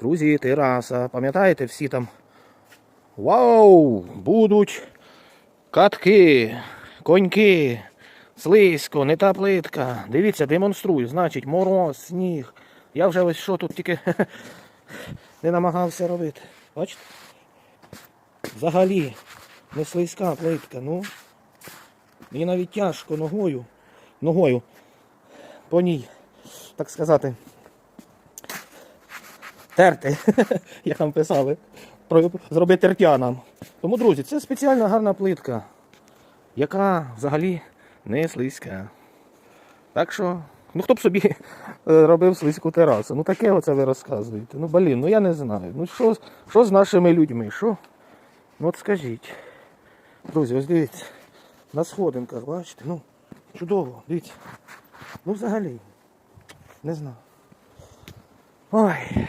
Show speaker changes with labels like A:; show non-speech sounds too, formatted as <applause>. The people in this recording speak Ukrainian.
A: Друзі, тераса. Пам'ятаєте, всі там. Вау! Будуть катки, коньки, слизько, не та плитка. Дивіться, демонструю. Значить, мороз, сніг. Я вже ось що тут тільки <laughs> не намагався робити. Бачите? Взагалі, не слизька плитка. Ну, мені навіть тяжко ногою. Ногою по ній, так сказати, терти, <laughs> як там писали, зробити тертянам. Тому, друзі, це спеціальна гарна плитка, яка взагалі не слизька. Так що, ну хто б собі е, робив слизьку терасу? Ну таке оце ви розказуєте. Ну блін, ну я не знаю. Ну що, що з нашими людьми? Що? Ну от скажіть. Друзі, ось дивіться. На сходинках, бачите? Ну, чудово, дивіться. Ну взагалі. Не знаю. Ой,